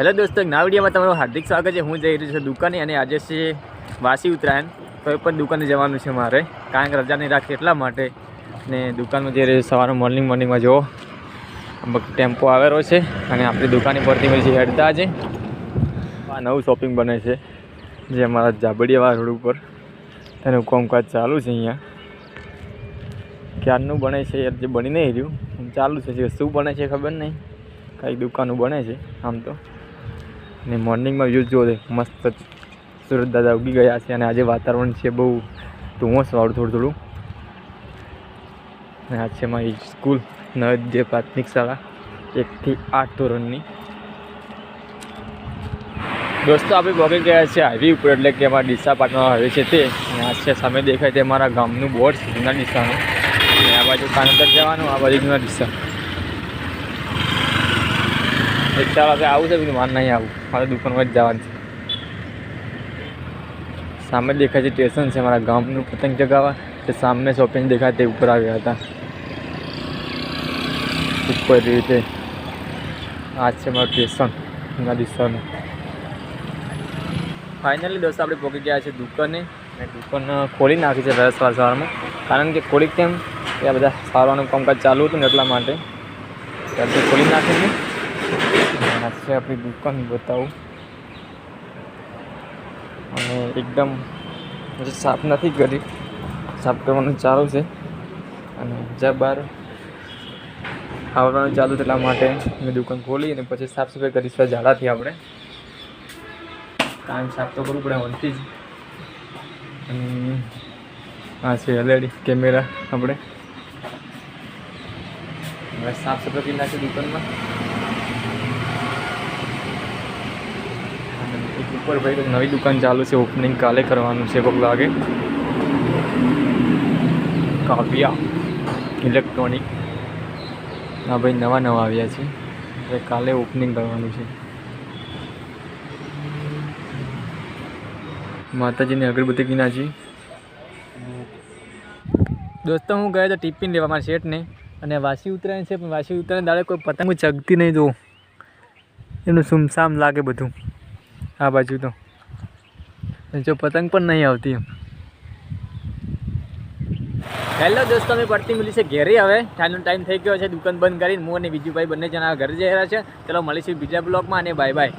Hello દોસ્તો નવા વિડીયોમાં તમારું હાર્દિક સ્વાગત છે. હું જઈ રહ્યો છું દુકાને અને આજે છે વાસી ઉત્તરાયણ. કોઈ પણ દુકાને જવાનું છે મારે, કારણ કે રજા નહીં રાખી એટલા માટે. ને દુકાનમાં જઈ રહ્યો છું સવારે મોર્નિંગ મોર્નિંગમાં જુઓ. ટેમ્પો આવેલો છે અને આપણી દુકાની પરથી પછી હેડતા આજે આ નવું શોપિંગ બને છે, જે અમારા જાબડિયાવાળા રોડ ઉપર. તેનું કામકાજ ચાલુ છે અહીંયા. ક્યારનું બને છે જે બની નહીં રહ્યું. ચાલુ છે શું બને છે ખબર નહીં. કાંઈ દુકાનો બને છે, આમ તો. ને મોર્નિંગમાં વ્યૂઝ જોવો મસ્ત સુરત દાદા ઉગી ગયા છે અને આજે વાતાવરણ છે બહુ ધુમ્મસવાળું થોડું થોડું. અને આ છે મારી સ્કૂલ નવોદય પ્રાથમિક શાળા એકથી આઠ ધોરણની. દોસ્તો, આપણે પહોંચી ગયા છે હાઈવે ઉપર, એટલે કે અમારા ડીસા પાટણનો હાઈવે છે તે. અને આ છે સામે દેખાય તે મારા ગામનું બોર્ડ છે જૂના ડીસાનું. અને આ બાજુ કાનતર જવાનું, આ બાજુ જૂના ડીસા. એક ચાર વાગે આવું છે બીજું માર નહીં આવું? મારે દુકાનમાં જ જવાનું છે. સામે દેખાય છે સ્ટેશન છે, મારા ગામનું પતંગ ચગાવવા. તે સામે શોપિંગ દેખાય તે ઉપર આવ્યા હતા. ઉપર રીતે. આ છે મારું સ્ટેશન ના દિશાનું. ફાઇનલી દોસ્તો, આપણે પહોંચી ગયા છે દુકાને. અને દુકાન ખોલી નાખી છે વહેલા સવાર સવારમાં. કારણ કે ખોલી કેમ એ બધા સારવાનું કામકાજ ચાલુ હતું ને એટલા માટે. ત્યારથી ખોલી નાખી છે અને આ આપણી દુકાન બતાવું. અને એકદમ સાફ નથી કરી. સાફ કરવાનું ચાલુ છે. અને જ્યાં બહાર આવવાનું ચાલુ એટલા માટે મેં દુકાન ખોલી અને પછી સાફ સફાઈ કરીશું ઝાડાથી આપણે. કામ સાફ તો કરવું પડે વનથી જ. આ છે એલઈડી કેમેરા આપણે. સાફ સફાઈ કરી નાખી દુકાનમાં અને એક ઉપર ભાઈ કંઈક નવી દુકાન ચાલુ છે ઓપનિંગ કાલે કરવાનું છે, કોક લાગે કાવ્યા ઇલેક્ટ્રોનિક હા ભાઈ, નવા નવા આવ્યા છે. એટલે કાલે ઓપનિંગ કરવાનું છે. માતાજીની અગરબત્તી કિનાજી દોસ્તો, હું ગયો તો ટિફિન લેવા, મારા શેઠને. અને વાસી ઉતરાયણ છે, પણ વાસી ઉતરાયણ દાડે કોઈ પતંગ ચગતી નહીં જોઉં એનું સુમસામ લાગે બધું. આ બાજુ તો. જો પતંગ પણ નહીં આવતી એમ. હેલો દોસ્તો, અમે પડતી છે ઘેરે હવે. ટાઈમનો ટાઈમ થઈ ગયો છે, દુકાન બંધ કરીને હું અને બીજું ભાઈ બંને જણા ઘરે જઈ રહ્યા છે. ચલો મળીશું બીજા બ્લોગમાં અને બાય બાય.